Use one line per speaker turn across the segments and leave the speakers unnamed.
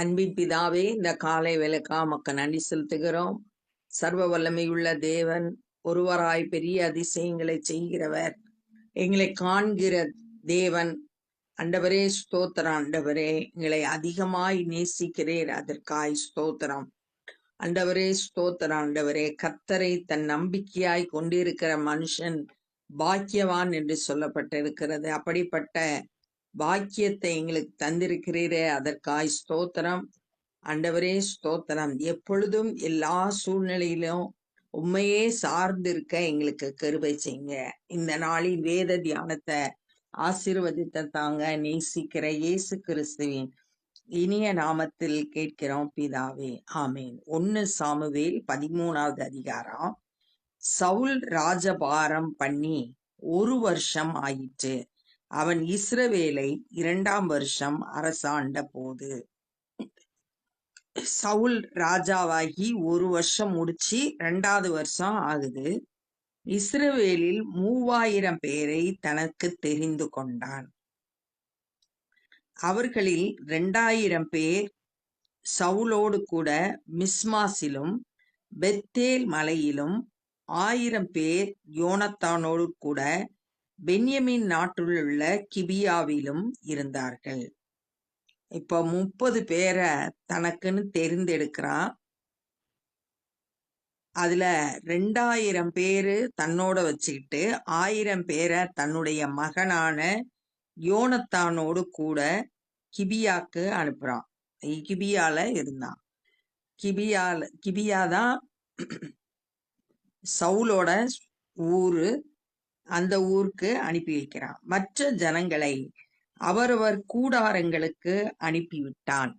அன்பின் பிதாவே இந்த காலை விளக்கா மக்க நன்றி செலுத்துகிறோம். சர்வ வல்லமையுள்ள தேவன் ஒருவராய் பெரிய அதிசயங்களை செய்கிறவர். எங்களை காண்கிற தேவன் அண்டவரே ஸ்தோத்திரம் அண்டவரே எங்களை அதிகமாய் நேசிக்கிறேன் அதற்காய் ஸ்தோத்திரம். அண்டவரே ஸ்தோத்திரம் ஆண்டவரே கத்தரை தன் நம்பிக்கையாய் கொண்டிருக்கிற மனுஷன் பாக்கியவான் என்று சொல்லப்பட்டிருக்கிறது. அப்படிப்பட்ட பாக்கியத்தை எங்களுக்கு தந்திருக்கிறீரே. அதற்காய் ஸ்தோத்திரம். அண்டவரே ஸ்தோத்திரம். எப்பொழுதும் எல்லா சூழ்நிலையிலும் உண்மையே சார்ந்திருக்க எங்களுக்கு கருவை செய்யுங்க. இந்த நாளின் வேத தியானத்தை ஆசீர்வதித்த தாங்க நேசிக்கிற இயேசு கிறிஸ்துவின் இனிய நாமத்தில் கேட்கிறோம் பிதாவே. ஆமேன். ஒன்னு சாமுவேல் பதிமூணாவது அதிகாரம். சவுல் ராஜபாரம் பண்ணி ஒரு வருஷம் ஆயிற்று. அவன் இஸ்ரவேலை இரண்டாம் வருஷம் அரசாண்ட போது. சவுல் ராஜாவாகி ஒரு வருஷம் முடிச்சு ரெண்டாவது வருஷம் ஆகுது. இஸ்ரவேலில் மூவாயிரம் பேரை தனக்கு தெரிந்து கொண்டான். அவர்களில் ரெண்டாயிரம் பேர் சவுலோடு கூட மிஸ்மாசிலும் பெத்தேல் மலையிலும் ஆயிரம் பேர் யோனத்தானோடு கூட பென்யமின் நாட்டிலுள்ள கிபியாவிலும் இருந்தார்கள். இப்ப முப்பது பேரை தனக்குன்னு தெரிந்தெடுக்கிறான் அதுல ரெண்டாயிரம் பேரு தன்னோட வச்சுக்கிட்டு ஆயிரம் பேரை தன்னுடைய மகனான யோனத்தானோடு கூட கிபியாக்கு அனுப்புறான். கிபியால இருந்தான். கிபியால கிபியா தான் சவுலோட ஊரு அந்த ஊருக்கு அனுப்பி வைக்கிறான். மற்ற ஜனங்களை அவரவர் கூடாரங்களுக்கு அனுப்பிவிட்டான்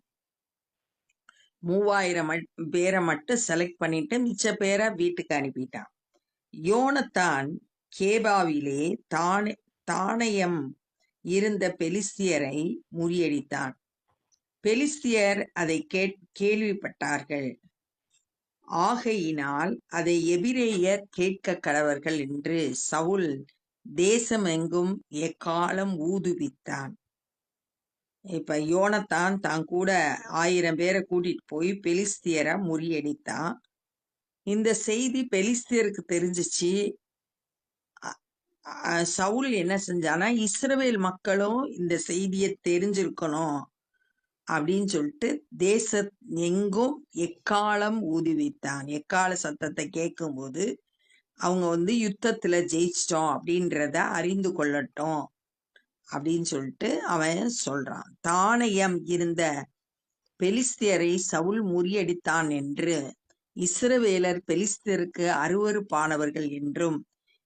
மூவாயிரம் பேரை மட்டும் செலக்ட் பண்ணிட்டு மிச்ச பேரை வீட்டுக்கு அனுப்பிட்டான். யோனத்தான் கேபாவிலே தானே தானயம் இருந்த பெலிஸ்தியரை முறியடித்தான். பெலிஸ்தியர் அதை கேள்விப்பட்டார்கள். ஆகையினால் அதை எபிரேயர் கேட்க கடவர்கள் என்று சவுல் தேசமெங்கும் எக்காலம் ஊதுவித்தான். இப்ப யோனத்தான் தான் கூட ஆயிரம் பேரை கூட்டிட்டு போய் பெலிஸ்தியரை முறியடித்தான். இந்த செய்தி பெலிஸ்தியருக்கு தெரிஞ்சிச்சு. சவுல் என்ன செஞ்சானா இஸ்ரவேல் மக்களும் இந்த செய்தியை தெரிஞ்சிருக்கணும். அப்படின்னு சொல்லிட்டு தேச எங்கும் எக்காலம் ஊதி வைத்தான் எக்கால சத்தத்தை கேட்கும்போது அவங்க வந்து யுத்தத்துல ஜெயிச்சிட்டோம் அப்படின்றத அறிந்து கொள்ளட்டும் அப்படின்னு சொல்லிட்டு அவன் சொல்றான். தானயம் இருந்த பெலிஸ்தியரை சவுல் முறியடித்தான் என்று இஸ்ரவேலர் பெலிஸ்தியருக்கு அருவறுப்பானவர்கள் என்றும்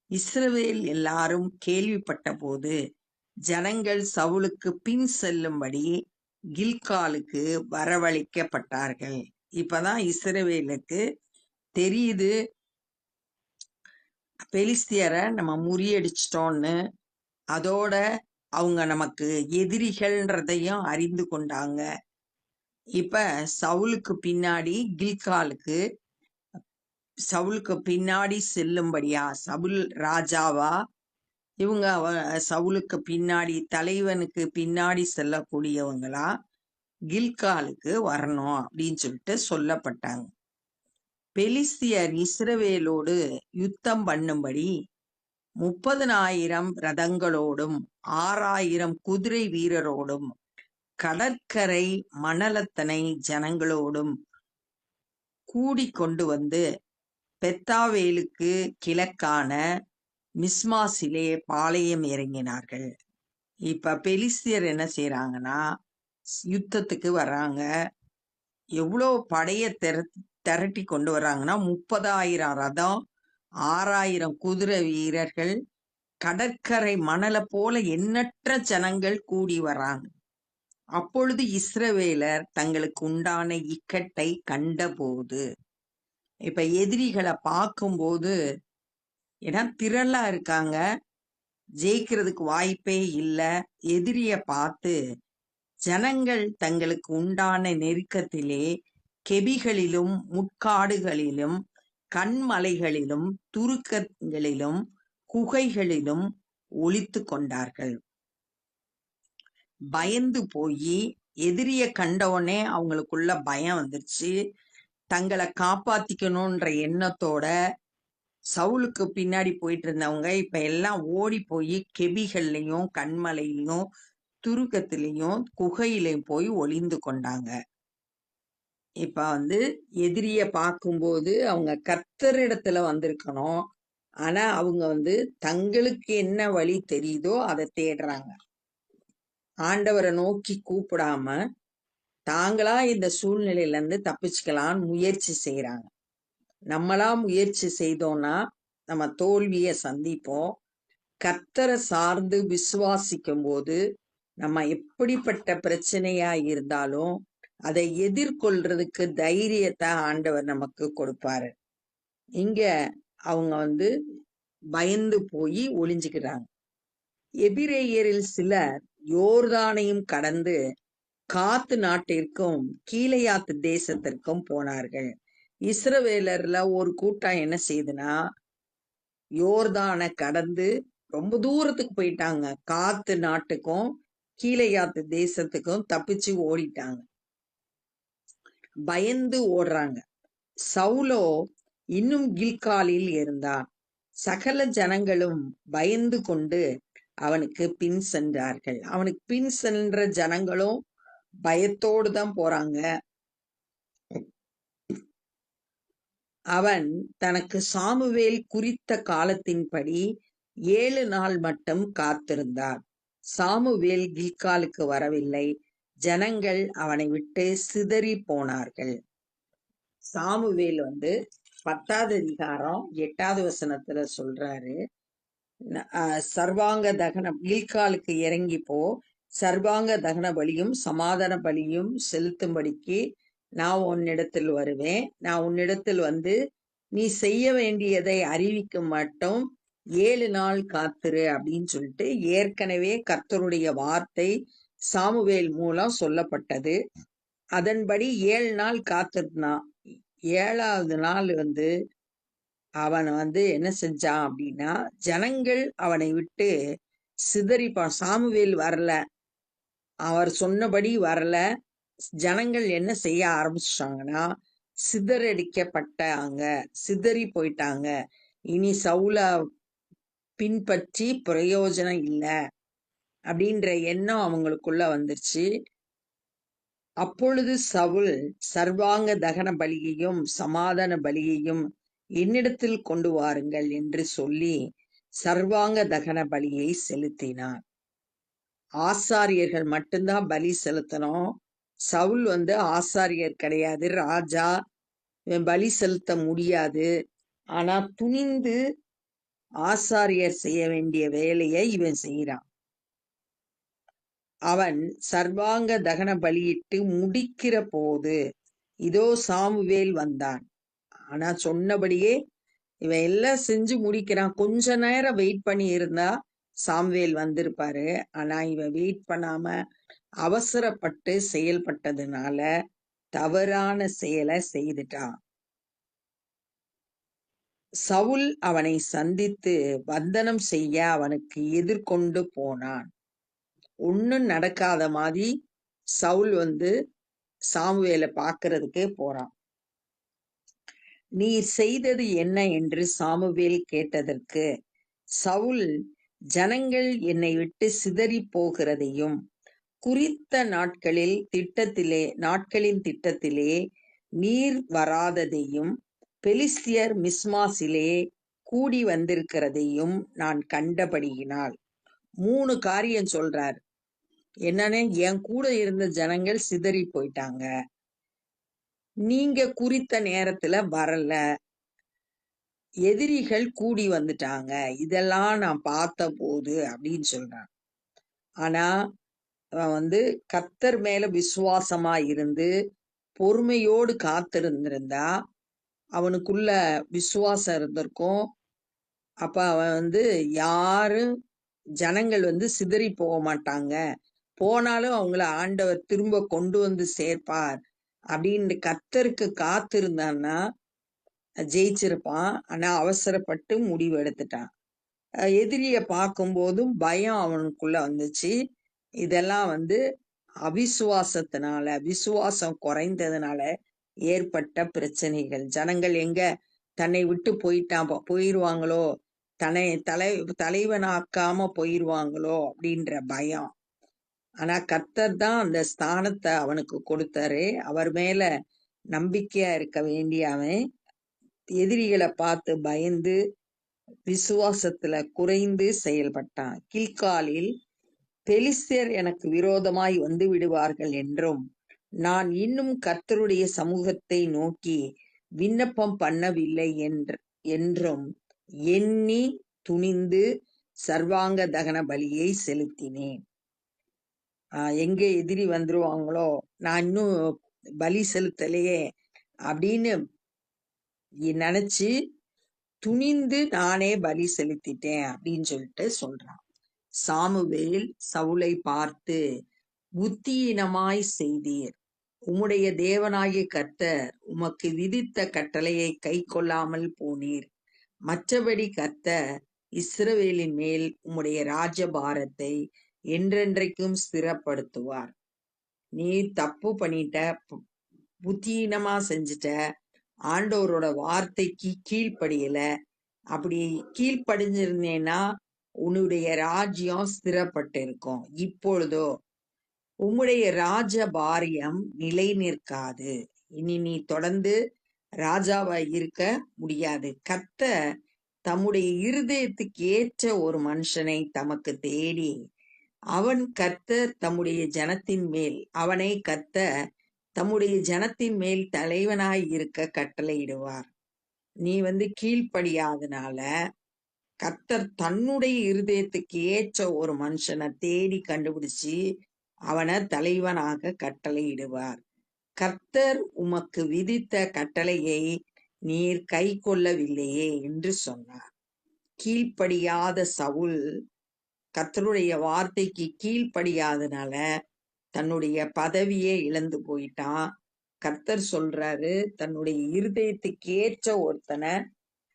இஸ்ரவேல் எல்லாரும் கேள்விப்பட்ட போது ஜனங்கள் சவுலுக்கு பின் செல்லும்படி கில்காலுக்கு வரவழைக்கப்பட்டார்கள். இப்பதான் இஸ்ரவேலுக்கு தெரியுது பெலிஸ்தியரை நம்ம முறியடிச்சிட்டோம்னு. அதோட அவங்க நமக்கு எதிரிகள்ன்றதையும் அறிந்து கொண்டாங்க. இப்ப சவுலுக்கு பின்னாடி கில்காலுக்கு சவுலுக்கு பின்னாடி செல்லும்படியா சவுல் ராஜாவா இவங்க சவுலுக்கு பின்னாடி தலைவனுக்கு பின்னாடி செல்லக்கூடியவங்களா? கில்காலுக்கு வரணும் அப்படின்னு சொல்லிட்டு சொல்லப்பட்டாங்க. பெலிஸ்தியர் இஸ்ரவேலோடு யுத்தம் பண்ணும்படி முப்பதனாயிரம் ரதங்களோடும் ஆறாயிரம் குதிரை வீரரோடும் கடற்கரை மணலத்தனை ஜனங்களோடும் கூடி கொண்டு வந்து பெத்தாவேலுக்கு கிழக்கான மிஸ்மாசிலே பாளையம் இறங்கினார்கள். இப்ப பெலிஸ்தியர் என்ன செய்யறாங்கன்னா யுத்தத்துக்கு வர்றாங்க. எவ்வளோ படைய திர திரட்டி கொண்டு வர்றாங்கன்னா முப்பதாயிரம் ரதம் ஆறாயிரம் குதிரை வீரர்கள் கடற்கரை மணலை போல எண்ணற்ற ஜனங்கள் கூடி வராங்க அப்பொழுது இஸ்ரவேலர் தங்களுக்கு உண்டான இக்கட்டை கண்டபோது இப்ப எதிரிகளை பார்க்கும்போது ஏன்னா திரளா இருக்காங்க. ஜெயிக்கிறதுக்கு வாய்ப்பே இல்லை. எதிரிய பார்த்து ஜனங்கள் தங்களுக்கு உண்டான நெருக்கத்திலே கெபிகளிலும் முட்காடுகளிலும் கண்மலைகளிலும் துருக்கங்களிலும் குகைகளிலும் ஒழித்து கொண்டார்கள். பயந்து போய் எதிரிய கண்டவுடனே அவங்களுக்குள்ள பயம் வந்துருச்சு. தங்களை காப்பாத்திக்கணும்ன்ற எண்ணத்தோட சவுலுக்கு பின்னாடி போயிட்டு இருந்தவங்க இப்ப எல்லாம் ஓடி போய் கெபிகள்லயும் கண்மலையிலும் துருக்கத்திலையும் குகையிலையும் போய் ஒளிந்து கொண்டாங்க. இப்ப வந்து எதிரிய பார்க்கும்போது அவங்க கர்த்தரிடத்துல வந்திருக்கணும். ஆனா அவங்க வந்து தங்களுக்கு என்ன வழி தெரியுதோ அதை தேடுறாங்க. ஆண்டவரை நோக்கி கூப்பிடாம தாங்களா இந்த சூழ்நிலையில இருந்து தப்பிச்சுக்கலாம்னு முயற்சி செய்யறாங்க நம்மளா முயற்சி செய்தோம்னா நம்ம தோல்வியை சந்திப்போம். கத்தரை சார்ந்து விசுவாசிக்கும் போது நம்ம எப்படிப்பட்ட பிரச்சனையா இருந்தாலும் அதை எதிர்கொள்றதுக்கு தைரியத்தை ஆண்டவர் நமக்கு கொடுப்பாரு. இங்க அவங்க வந்து பயந்து போய் ஒளிஞ்சுக்கிறாங்க. எபிரேயரில் சிலர் யோர்தானையும் கடந்து காத்து நாட்டிற்கும் கீழையாத்து தேசத்திற்கும் போனார்கள். இஸ்ரவேலர்ல ஒரு கூட்டம் என்ன செய்யுதுன்னா யோர்தானை கடந்து ரொம்ப தூரத்துக்கு போயிட்டாங்க. காத்து நாட்டுக்கும் கீழையாத்து தேசத்துக்கும் தப்பிச்சு ஓடிட்டாங்க. பயந்து ஓடுறாங்க. சவுலோ இன்னும் கில்காலில் இருந்தான். சகல ஜனங்களும் பயந்து கொண்டு அவனுக்கு பின் சென்றார்கள். அவனுக்கு பின் சென்ற ஜனங்களும் பயத்தோடு தான் போறாங்க. அவன் தனக்கு சாமுவேல் குறித்த காலத்தின்படி ஏழு நாள் மட்டும் காத்திருந்தார். சாமுவேல் கில்காலுக்கு வரவில்லை. ஜனங்கள் அவனை விட்டு சிதறி போனார்கள். சாமுவேல் வந்து பத்தாவது அதிகாரம் எட்டாவது வசனத்துல சொல்றாரு ஆஹ் சர்வாங்க தகன கில்காலுக்கு இறங்கி போ. சர்வாங்க தகன பலியும் சமாதான பலியும் செலுத்தும்படிக்கு நான் உன்னிடத்தில் வருவேன். நான் உன்னிடத்தில் வந்து நீ செய்ய வேண்டியதை அறிவிக்கும் மட்டும் ஏழு நாள் காத்துரு அப்படின்னு சொல்லிட்டு ஏற்கனவே கர்த்தருடைய வார்த்தை சாமுவேல் மூலம் சொல்லப்பட்டது. அதன்படி ஏழு நாள் காத்திருந்தான் ஏழாவது நாள் வந்து அவன் வந்து என்ன செஞ்சான் அப்படின்னா ஜனங்கள் அவனை விட்டு சிதறிப்பான் சாமுவேல் வரல. அவர் சொன்னபடி வரல. ஜனங்கள் என்ன செய்ய ஆரம்பிச்சிட்டாங்கன்னா சிதறடிக்கப்பட்டாங்க சிதறி போயிட்டாங்க. இனி சவுல பின்பற்றி பிரயோஜனம் இல்லை அப்படின்ற எண்ணம் அவங்களுக்குள்ள வந்துருச்சு. அப்பொழுது சவுல் சர்வாங்க தகன பலியையும் சமாதான பலியையும் என்னிடத்தில் கொண்டு வாருங்கள் என்று சொல்லி சர்வாங்க தகன பலியை செலுத்தினார். ஆசாரியர்கள் மட்டும்தான் பலி செலுத்தணும். சவுல் வந்து ஆசாரியர் கிடையாது. ராஜா இவன் பலி செலுத்த முடியாது. ஆனா துணிந்து ஆசாரியர் செய்ய வேண்டிய வேலையை இவன் செய்யறான் அவன் சர்வாங்க தகன பலியிட்டு முடிக்கிற போது இதோ சாமுவேல் வந்தான். ஆனா சொன்னபடியே இவன் எல்லாம் செஞ்சு முடிக்கிறான். கொஞ்ச நேரம் வெயிட் பண்ணி இருந்தா சாம்வேல் வந்திருப்பாரு. ஆனா இவன் வெயிட் பண்ணாம அவசரப்பட்டு செயல்பட்டதுனால தவறான செயலை செய்துட்டான். சவுல் அவனை சந்தித்து வந்தனம் செய்ய அவனுக்கு எதிர்கொண்டு போனான். ஒன்னும் நடக்காத மாதிரி சவுல் வந்து சாமுவேலை பார்க்கிறதுக்கு போறான். நீ செய்தது என்ன என்று சாமுவேல் கேட்டதற்கு சவுல் ஜனங்கள் என்னை விட்டு சிதறி போகிறதையும் குறித்த நாட்களில் திட்டத்திலே நாட்களின் திட்டத்திலே நீர் வராததையும் பெலிஸ்தியர் மிஸ்மாசிலே கூடி வந்திருக்கிறதையும் நான் கண்டபடியினால். மூணு காரியம் சொல்றார். என்னன்னு என் கூட இருந்த ஜனங்கள் சிதறி போயிட்டாங்க. நீங்க குறித்த நேரத்துல வரல. எதிரிகள் கூடி வந்துட்டாங்க. இதெல்லாம் நான் பார்த்த போது அப்படின்னு சொல்றான். ஆனா வந்து கத்தர் மேல விசுவாசமா இருந்து பொறுமையோடு காத்திருந்திருந்தா அவனுக்குள்ள விசுவாசம் இருந்திருக்கும். அப்ப அவன் வந்து யாரும் ஜனங்கள் வந்து சிதறி போக மாட்டாங்க. போனாலும் அவங்கள ஆண்டவர் திரும்ப கொண்டு வந்து சேர்ப்பார் அப்படின்னு கத்தருக்கு காத்திருந்தான்னா ஜெயிச்சிருப்பான். ஆனா அவசரப்பட்டு முடிவு எடுத்துட்டான். எதிரியை எதிரிய பார்க்கும்போதும் பயம் அவனுக்குள்ள வந்துச்சு. இதெல்லாம் வந்து அவிசுவாசத்தினால விசுவாசம் குறைந்ததுனால ஏற்பட்ட பிரச்சனைகள். ஜனங்கள் எங்க தன்னை விட்டு போயிட்டான் போயிடுவாங்களோ போயிருவாங்களோ? தன்னை தலை தலைவனாக்காம போயிருவாங்களோ? அப்படின்ற பயம். ஆனா கத்தர் தான் அந்த ஸ்தானத்தை அவனுக்கு கொடுத்தாரு. அவர் மேல நம்பிக்கையா இருக்க வேண்டிய அவன் எதிரிகளை பார்த்து பயந்து விசுவாசத்துல குறைந்து செயல்பட்டான். கில்காலில் பெலிஸ்தர் எனக்கு விரோதமாய் வந்து விடுவார்கள் என்றும் நான் இன்னும் கர்த்தருடைய சமூகத்தை நோக்கி விண்ணப்பம் பண்ணவில்லை என்று என்றும் எண்ணி துணிந்து சர்வாங்க தகன பலியை செலுத்தினேன். ஆஹ் எங்க எதிரி வந்துருவாங்களோ நான் இன்னும் பலி செலுத்தலையே அப்படின்னு நினைச்சு துணிந்து நானே பலி செலுத்திட்டேன் அப்படின்னு சொல்லிட்டு சொல்றான். சாமுவேல் சவுலை பார்த்து புத்தியினமாய் செய்தீர். உம்முடைய தேவனாகிய கர்த்தர் உமக்கு விதித்த கட்டளையை கை கொள்ளாமல் போனீர். மற்றபடி கர்த்தர் இஸ்ரவேலின் மேல் உம்முடைய ராஜபாரத்தை என்றென்றைக்கும் ஸ்திரப்படுத்துவார். நீ தப்பு பண்ணிட்ட பு- செஞ்சிட்ட செஞ்சுட்ட ஆண்டவரோட வார்த்தைக்கு கீழ்ப்படியல. அப்படி கீழ்ப்படிஞ்சிருந்தேன்னா உன்னுடைய ராஜ்யம் ஸ்திரப்பட்டிருக்கும். இப்பொழுதோ உம்முடைய ராஜ பாரியம் நிலை நிற்காது. இனி நீ தொடர்ந்து ராஜாவா இருக்க முடியாது. கத்த தம்முடைய இருதயத்துக்கு ஏற்ற ஒரு மனுஷனை தமக்கு தேடி அவன் கத்த தம்முடைய ஜனத்தின் மேல் அவனை கத்த தம்முடைய ஜனத்தின் மேல் தலைவனாய் இருக்க கட்டளையிடுவார். நீ வந்து கீழ்ப்படியாதனால கர்த்தர் தன்னுடைய இருதயத்துக்கு ஏற்ற ஒரு மனுஷனை தேடி கண்டுபிடிச்சு அவனை தலைவனாக கட்டளையிடுவார். கர்த்தர் உமக்கு விதித்த கட்டளையை நீர் கை கொள்ளவில்லையே என்று சொன்னார். கீழ்ப்படியாத சவுல் கர்த்தருடைய வார்த்தைக்கு கீழ்ப்படியாதனால தன்னுடைய பதவியே இழந்து போயிட்டான். கர்த்தர் சொல்றாரு தன்னுடைய இருதயத்துக்கு ஏற்ற ஒருத்தனை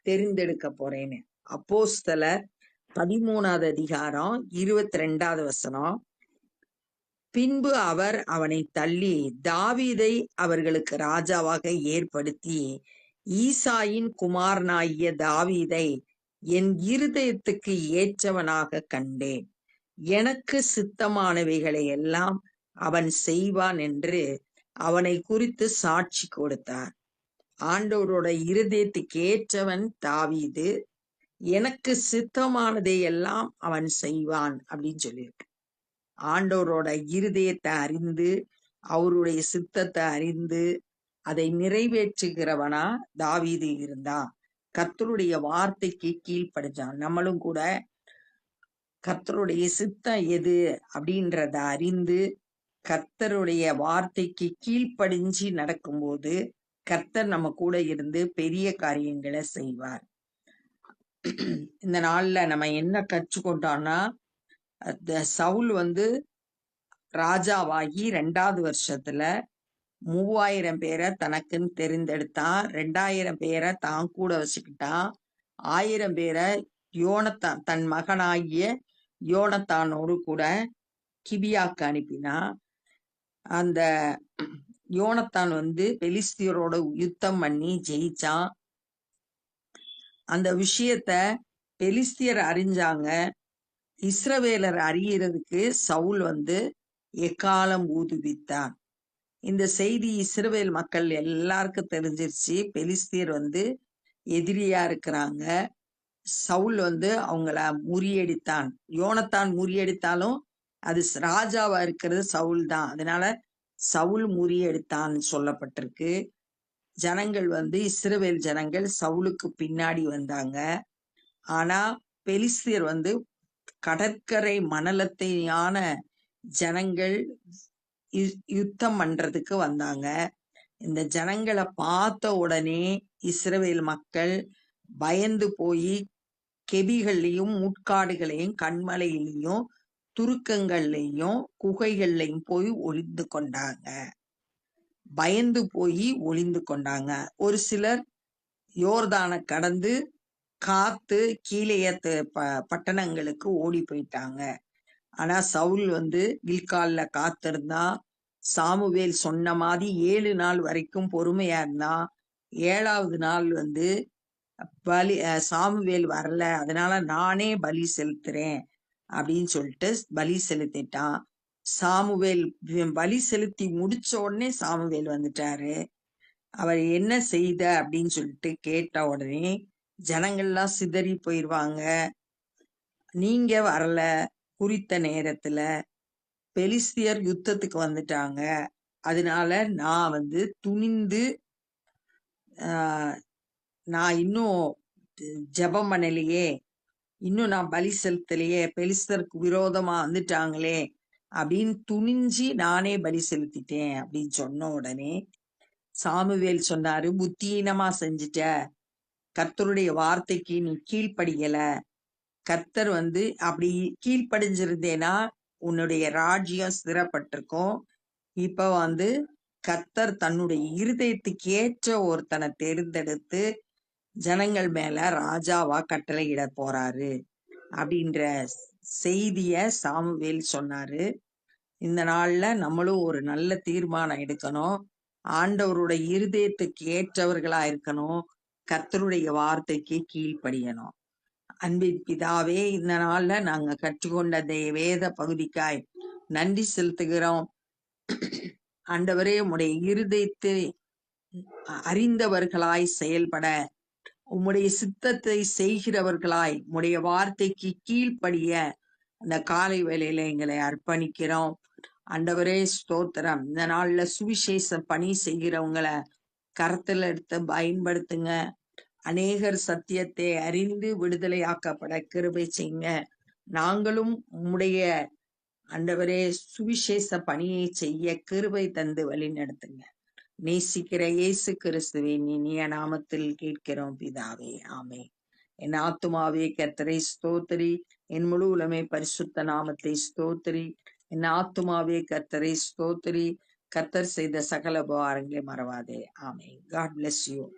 தெரிந்தெடுக்க போறேன்னு. அப்போஸ்தலர் பதிமூணாவது அதிகாரம் இருபத்தி ரெண்டாவது வசனம். பின்பு அவர் அவனை தள்ளி தாவீதை அவர்களுக்கு ராஜாவாக ஏற்படுத்தி ஈசாயின் குமாரனாகிய தாவீதை என் இருதயத்துக்கு ஏற்றவனாக கண்டேன். எனக்கு சித்தமானவைகளை எல்லாம் அவன் செய்வான் என்று அவனை குறித்து சாட்சி கொடுத்தார். ஆண்டவரோட இருதயத்துக்கு ஏற்றவன் தாவீது. எனக்கு சித்தமானதை எல்லாம் அவன் செய்வான் அப்படின்னு சொல்லியிருக்கு. ஆண்டவரோட இருதயத்தை அறிந்து அவருடைய சித்தத்தை அறிந்து அதை நிறைவேற்றுகிறவனா தாவீது இருந்தான். கத்தருடைய வார்த்தைக்கு கீழ்ப்படிஞ்சான். நம்மளும் கூட கத்தருடைய சித்தம் எது அப்படின்றத அறிந்து கர்த்தருடைய வார்த்தைக்கு கீழ்ப்படிஞ்சு நடக்கும்போது கர்த்தர் நம்ம கூட இருந்து பெரிய காரியங்களை செய்வார். இந்த நாள்ல நம்ம என்ன கற்றுக்கொண்டோம்னா த சவுல் வந்து ராஜாவாகி ரெண்டாவது வருஷத்துல மூவாயிரம் பேரை தனக்குன்னு தெரிந்தெடுத்தான். ரெண்டாயிரம் பேரை தான் கூட வச்சுக்கிட்டான். ஆயிரம் பேரை யோனத்தான் தன் மகனாகிய யோனத்தானோடு கூட கிபியாக்கு அனுப்பினான். அந்த யோனத்தான் வந்து பெலிஸ்தியரோட யுத்தம் பண்ணி ஜெயிச்சான். அந்த விஷயத்த பெலிஸ்தியர் அறிஞ்சாங்க. இஸ்ரவேலர் அறியறதுக்கு சவுல் வந்து எக்காலம் ஊதுவித்தான் இந்த செய்தி இஸ்ரவேல் மக்கள் எல்லாருக்கும் தெரிஞ்சிருச்சு. பெலிஸ்தியர் வந்து எதிரியா இருக்கிறாங்க. சவுல் வந்து அவங்கள முறியடித்தான். யோனத்தான் முறியடித்தாலும் அது ஸ்- ராஜாவா இருக்கிறது சவுல் தான் அதனால சவுல் முறியடித்தான் சொல்லப்பட்டிருக்கு. ஜனங்கள் வந்து இஸ்ரவேல் ஜனங்கள் சவுலுக்கு பின்னாடி வந்தாங்க. ஆனா பெலிஸ்தியர் வந்து கடற்கரை மணலத்தையான ஜனங்கள் யு- யுத்தம் பண்றதுக்கு வந்தாங்க. இந்த ஜனங்களை பார்த்த உடனே இஸ்ரவேல் மக்கள் பயந்து போய் கெபிகள்லையும் முட்காடுகளையும் கண்மலையிலையும் துருக்கங்கள்லையும் குகைகள்லையும் போய் ஒளிந்து கொண்டாங்க. பயந்து போய் ஒளிந்து கொண்டாங்க. ஒரு சிலர் யோர்தானை கடந்து காத்து கீழே பட்டணங்களுக்கு ஓடி போயிட்டாங்க. ஆனா சவுல் வந்து கில்கால்ல காத்திருந்தான் சாமுவேல் சொன்ன மாதிரி ஏழு நாள் வரைக்கும் பொறுமையா இருந்தான் ஏழாவது நாள் வந்து பலி சாமுவேல் வரல அதனால நானே பலி செலுத்துறேன் அப்படின்னு சொல்லிட்டு பலி செலுத்திட்டான். சாமுவேல் வி- பலி செலுத்தி முடிச்ச உடனே சாமுவேல் வந்துட்டாரு. அவர் என்ன செய்த அப்படின்னு சொல்லிட்டு கேட்ட உடனே ஜனங்கள்லாம் சிதறி போயிடுவாங்க நீங்க வரல. குறித்த நேரத்துல பெலிஸ்தியர் யுத்தத்துக்கு வந்துட்டாங்க. அதனால நான் வந்து துணிந்து நான் இன்னும் ஜெபம் பண்ணலையே. இன்னும் நான் பலி செலுத்தலையே. பெலிஸ்தருக்கு விரோதமா வந்துட்டாங்களே. அப்படின்னு துணிஞ்சு நானே பலி செலுத்திட்டேன் அப்படின்னு சொன்ன உடனே சாமுவேல் சொன்னாரு புத்தியீனமா செஞ்சுட்ட. கர்த்தருடைய வார்த்தைக்கு நீ கீழ்ப்படியல. கர்த்தர் வந்து அப்படி கீழ்ப்படிஞ்சிருந்தேனா உன்னுடைய ராஜ்யம் ஸ்திரப்பட்டிருக்கும் இப்ப வந்து கர்த்தர் தன்னுடைய இருதயத்துக்கு ஏற்ற ஒருத்தனை தேர்ந்தெடுத்து ஜனங்கள் மேல ராஜாவா கட்டளையிட போறாரு. அப்படின்ற செய்திய சாமுவேல் சொன்னாரு. இந்த நாள்ல நம்மளும் ஒரு நல்ல தீர்மானம் எடுக்கணும். ஆண்டவருடைய இருதயத்துக்கு ஏற்றவர்களா இருக்கணும். கர்த்தருடைய வார்த்தைக்கு கீழ்ப்படியணும். அன்பின் பிதாவே இந்த நாள்ல நாங்க கற்றுக்கொண்ட வேத பகுதிக்காய் நன்றி செலுத்துகிறோம். ஆண்டவரே உம்முடைய இருதயத்தை அறிந்தவர்களாய் செயல்பட உம்முடைய சித்தத்தை செய்கிறவர்களாய் உம்முடைய வார்த்தைக்கு கீழ்ப்படிய அந்த காலை வேலையில எங்களை அர்ப்பணிக்கிறோம். ஆண்டவரே ஸ்தோத்திரம். இந்த நாள்ல சுவிசேஷ பணி செய்கிறவங்கள கரத்துல எடுத்து பயன்படுத்துங்க. அநேகர் சத்தியத்தை அறிந்து விடுதலையாக்கப்பட கிருபை செய்யுங்க. நாங்களும் உம்முடைய அண்டவரே சுவிசேஷ பணியை செய்ய கிருபை தந்து வழி நடத்துங்க. நேசிக்கிற இயேசு கிறிஸ்துவின் இனிய நாமத்தில் கேட்கிறோம் பிதாவே. ஆமே என் ஆத்துமாவே கத்தரை ஸ்தோத்திரி. என் முழு உலமை பரிசுத்த நாமத்தை ஸ்தோத்திரி. என் ஆத்துமாவே கர்த்தரை ஸ்தோத்திரி. கர்த்தர் செய்த சகல உபகாரங்களை மறவாதே. ஆமே காட் bless யூ.